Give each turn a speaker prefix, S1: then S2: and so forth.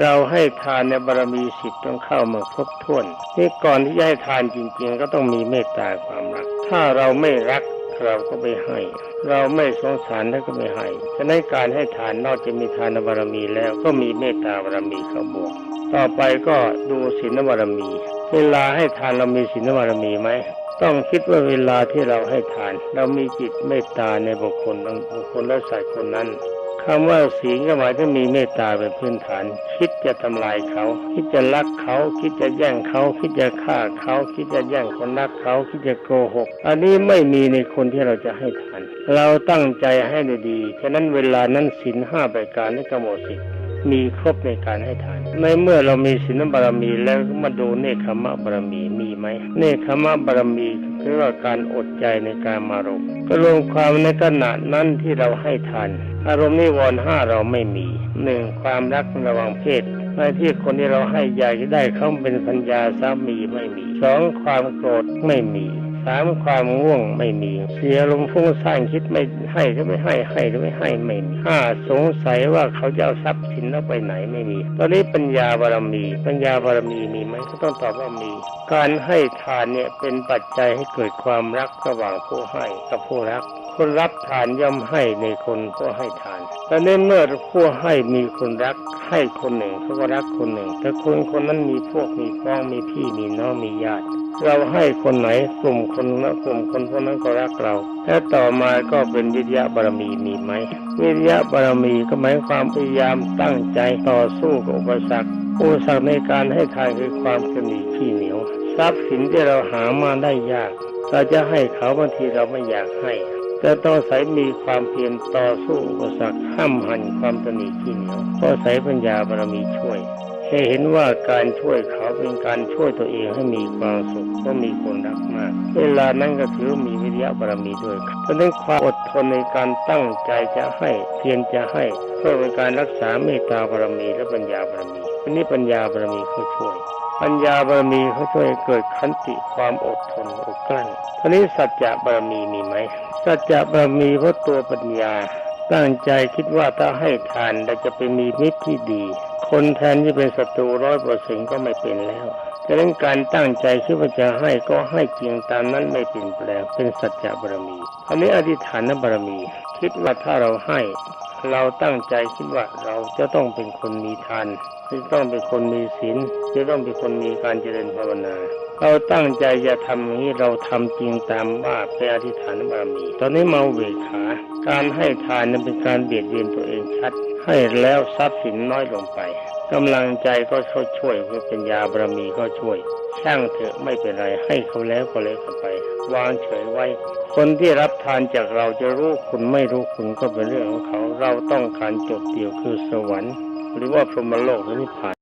S1: เราให้ทานในบารมีสิบต้องเข้ามาครบถ้วนนี่ก่อนที่จะให้ทานจริง ๆ ก็ต้องมีเมตตาความรัก ถ้าเราไม่รักเราก็ไม่ให้ เราไม่สงสารแล้วก็ไม่ให้ฉะนั้นการให้ทานนอกจากมีทานบารมีแล้วก็มีเมตตาบารมีเข้าบวก ต่อไปก็ดูศีลบารมี เวลาให้ทานเรามีศีลบารมีไหมต้องคิดว่าเวลาที่เราให้ทาน เรามีจิตเมตตาในบุคคลบุคคลและสัตว์คนนั้น คำว่าศีลก็หมายถึงมีเมตตาเป็นพื้นฐาน คิดจะทำลายเขา คิดจะลักเขา คิดจะแย่งเขา คิดจะฆ่าเขา คิดจะแย่งคนรักเขา คิดจะโกหก อันนี้ไม่มีในคนที่เราจะให้ทาน เราตั้งใจให้ดีๆฉะนั้นเวลานั้นศีลห้าประการนี้ก็หมสิทธมีครบในการให้ทาน ในเมื่อเรามีศีลบารมีแล้วมาดูเนคขมะบารมีมีไหม เนคขมะบารมีคือว่าการอดใจในการมารมก็รวมความในขณะนั้นที่เราให้ทาน อารมณ์นิวรณ์ห้าเราไม่มีหนึ่งความรักระหว่างเพศในที่คนที่เราให้ยากจะได้เขาเป็นพัญญาสามีไม่มีสองความโกรธไม่มีสามความง่วงไม่มี เสียลมณ์ฟุ้งซ่านคิดไม่ให้หรือไม่ให้ให้หรือไม่ให้ไม่มีห้าสงสัยว่าเขาจะเอาทรัพย์สินเราไปไหนไม่มี ตอนนี้ปัญญาบารมี ปัญญาบารมีมีไหมก็ต้องตอบว่ามี การให้ทานเนี่ยเป็นปัจจัยให้เกิดความรักระหว่างผู้ให้กับผู้รัก คนรับทานย่อมให้ในคนผู้ให้ทานแต่ในเมื่อผู้ให้มีคนรักให้คนหนึ่งเขาก็รักคนหนึ่ง แต่คนคนนั้นมีพวกมีพ้องมีพี่มีน้องมีญาติเราให้คนไหนกลุ่มคนนั้นกลุ่มคนพวกนั้นก็รักเราและต่อมาก็เป็นวิทยาบารมีมีไหมวิทยาบารมีก็หมายความพยายามตั้งใจต่อสู้กับอุปสรรคอุปสรรคในการให้ทานคือความกนีขี้เหนียว ทรัพย์สินที่เราหามาได้ยากเราจะให้เขาบางทีเราไม่อยากให้ แต่ต้องใส่มีความเพียรต่อสู้อุปสรรคห้ามหันความตนีขี้เหนียวก็ใส่ปัญญาบารมีช่วยให้เห็นว่าการช่วยเขาเป็นการช่วยตัวเองให้มีความสุขเพราะมีคนรักมาก เวลานั้นก็ถือมีวิทยาบารมีด้วยเพราะนั้นความอดทนในการตั้งใจจะให้เพียรจะให้เพื่อเป็นการรักษาเมตตาบารมีและปัญญาบารมี อันนี้ปัญญาบารมีเขาช่วย ปัญญาบารมีเขาช่วยเกิดขันติความอดทนอดกลั้นทีนี้สัจจะบารมีมีไหมสัจจะบารมีเพราะตัวปัญญา ตั้งใจคิดว่าถ้าให้ทานเราจะไปมีมิตรที่ดี คนแทนที่เป็นศัตรูร้อยเปอร์เซ็นก็ไม่เป็นแล้วดังนั้นการตั้งใจคิดว่าจะให้ก็ให้จริงตามนั้นไม่เปลี่ยนแปลงเป็นสัจจะบารมีอันนี้อธิษฐานบารมี คิดว่าถ้าเราให้ เราตั้งใจคิดว่าเราจะต้องเป็นคนมีทานจะต้องเป็นคนมีศีลจะต้องเป็นคนมีการเจริญภาวนา เราตั้งใจจะทำอย่างนี้เราทำจริงตามว่าเป็นอธิษฐานบารมี ตอนนี้มาเวขา การให้ทานนั้นเป็นการเบียดเบียนตัวเองชัด ให้แล้วทรัพย์สินน้อยลงไป กำลังใจก็เขาช่วยเพื่อปัญญาบารมีก็ช่วย ช่างเถอะไม่เป็นไรให้เขาแล้วก็เลยกันไป วางเฉยไว้ คนที่รับทานจากเราจะรู้คุณไม่รู้คุณก็เป็นเรื่องของเขา เราต้องการจุดเดียวคือสวรรค์ หรือว่าพรหมโลกหรือนิพพาน